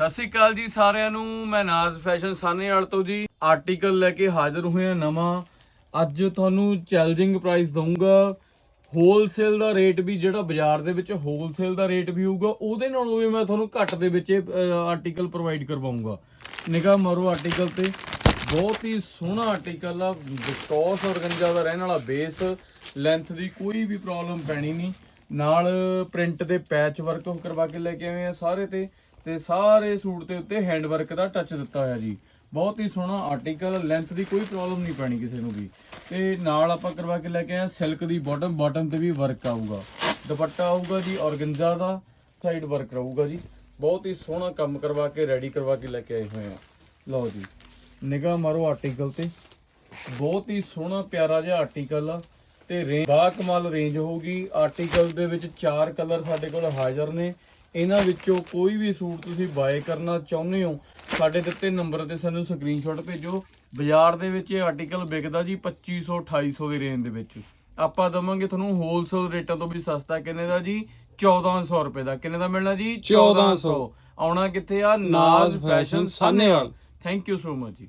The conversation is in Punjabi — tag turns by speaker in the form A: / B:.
A: ਸਤਿ ਸ਼੍ਰੀ ਅਕਾਲ ਜੀ ਸਾਰਿਆਂ ਨੂੰ, ਮੈਂ ਨਾਜ਼ ਫੈਸ਼ਨ ਸਾਨੇਵਾਲ ਤੋਂ ਜੀ। ਆਰਟੀਕਲ ਲੈ ਕੇ ਹਾਜ਼ਰ ਹੋਇਆ ਨਵਾਂ। ਅੱਜ ਤੁਹਾਨੂੰ ਚੈਲੰਜਿੰਗ ਪ੍ਰਾਈਸ ਦਊਂਗਾ। ਹੋਲਸੇਲ ਦਾ ਰੇਟ ਵੀ ਜਿਹੜਾ ਬਾਜ਼ਾਰ ਦੇ ਵਿੱਚ ਹੋਲਸੇਲ ਦਾ ਰੇਟ ਵੀ ਹੋਊਗਾ, ਉਹਦੇ ਨਾਲੋਂ ਵੀ ਮੈਂ ਤੁਹਾਨੂੰ ਘੱਟ ਦੇ ਵਿੱਚ ਆਰਟੀਕਲ ਪ੍ਰੋਵਾਈਡ ਕਰਵਾਉਂਗਾ ਨਿਗਾਹ ਮਾਰੋ ਆਰਟੀਕਲ ਤੇ। ਬਹੁਤ ਹੀ ਸੋਹਣਾ ਆਰਟੀਕਲ ਆ। ਵਿਸਕੋਸ ਔਰਗੰਜਾ ਦਾ ਰਹਿਣ ਵਾਲਾ ਬੇਸ ਲੈਂਥ ਦੀ ਕੋਈ ਵੀ ਪ੍ਰੋਬਲਮ ਪੈਣੀ ਨਹੀਂ। ਨਾਲ ਪ੍ਰਿੰਟ ਦੇ ਪੈਚ ਵਰਕ ਕਰਵਾ ਕੇ ਲੈ ਕੇ ਆਏ ਆ ਸਾਰੇ ਤੇ। ਤੇ ਸਾਰੇ ਸੂਟ ਦੇ ਉੱਤੇ ਹੈਂਡ ਵਰਕ ਦਾ ਟੱਚ ਦਿੱਤਾ ਹੋਇਆ ਜੀ। ਬਹੁਤ ਹੀ ਸੋਹਣਾ ਆਰਟੀਕਲ ਲੈਂਥ ਦੀ ਕੋਈ ਪ੍ਰੋਬਲਮ ਨਹੀਂ ਪੈਣੀ ਕਿਸੇ ਨੂੰ ਵੀ। ਤੇ ਨਾਲ ਆਪਾਂ ਕਰਵਾ ਕੇ ਲੈ ਕੇ ਆਏ ਸਿਲਕ ਦੀ ਬਾਟਮ ਬਾਟਮ ਤੇ ਵੀ ਵਰਕ ਆਊਗਾ। ਦੁਪੱਟਾ ਆਊਗਾ ਜੀ ਔਰਗੰਜਾ ਦਾ ਸਾਈਡ ਵਰਕ ਰਹੂਗਾ ਜੀ। ਬਹੁਤ ਹੀ ਸੋਹਣਾ ਕੰਮ ਕਰਵਾ ਕੇ ਰੈਡੀ ਕਰਵਾ ਕੇ ਲੈ ਕੇ ਆਏ ਹੋਏ ਆ ਲਓ ਜੀ, ਨਿਗਾਹ ਮਾਰੋ ਆਰਟੀਕਲ ਤੇ। ਬਹੁਤ ਹੀ ਸੋਹਣਾ, ਪਿਆਰਾ ਜਿਹਾ ਆਰਟੀਕਲ ਆ। ਤੇ ਰੇਂਜ ਬਾ ਕਮਾਲ ਰੇਂਜ ਹੋਊਗੀ। ਆਰਟੀਕਲ ਦੇ ਵਿੱਚ ਚਾਰ ਕਲਰ ਸਾਡੇ ਕੋਲ ਹਾਜ਼ਰ ਨੇ। ਇਹਨਾਂ ਵਿੱਚੋਂ ਕੋਈ ਵੀ ਸੂਟ ਤੁਸੀਂ ਬਾਏ ਕਰਨਾ ਚਾਹੁੰਦੇ ਹੋ ਸਾਡੇ ਦਿੱਤੇ ਨੰਬਰ ਤੇ ਸਾਨੂੰ ਸਕਰੀਨਸ਼ਾਟ ਭੇਜੋ। ਬਾਜ਼ਾਰ ਦੇ ਵਿੱਚ ਇਹ ਆਰਟੀਕਲ ਵਿਕਦਾ ਜੀ 2500 2800 ਦੀ ਰੇਂਜ ਦੇ ਵਿੱਚ। ਆਪਾਂ ਦਵਾਂਗੇ ਤੁਹਾਨੂੰ ਹੋਲਸੇਲ ਰੇਟਾਂ ਤੋਂ ਵੀ ਸਸਤਾ ਕਿੰਨੇ ਦਾ ਜੀ? 1400 ਰੁਪਏ ਦਾ। ਕਿੰਨੇ ਦਾ ਮਿਲਣਾ ਜੀ?
B: 1400
A: ਆਉਣਾ ਕਿੱਥੇ ਆ? Naaz fashion Sahnewal thank you so much ji.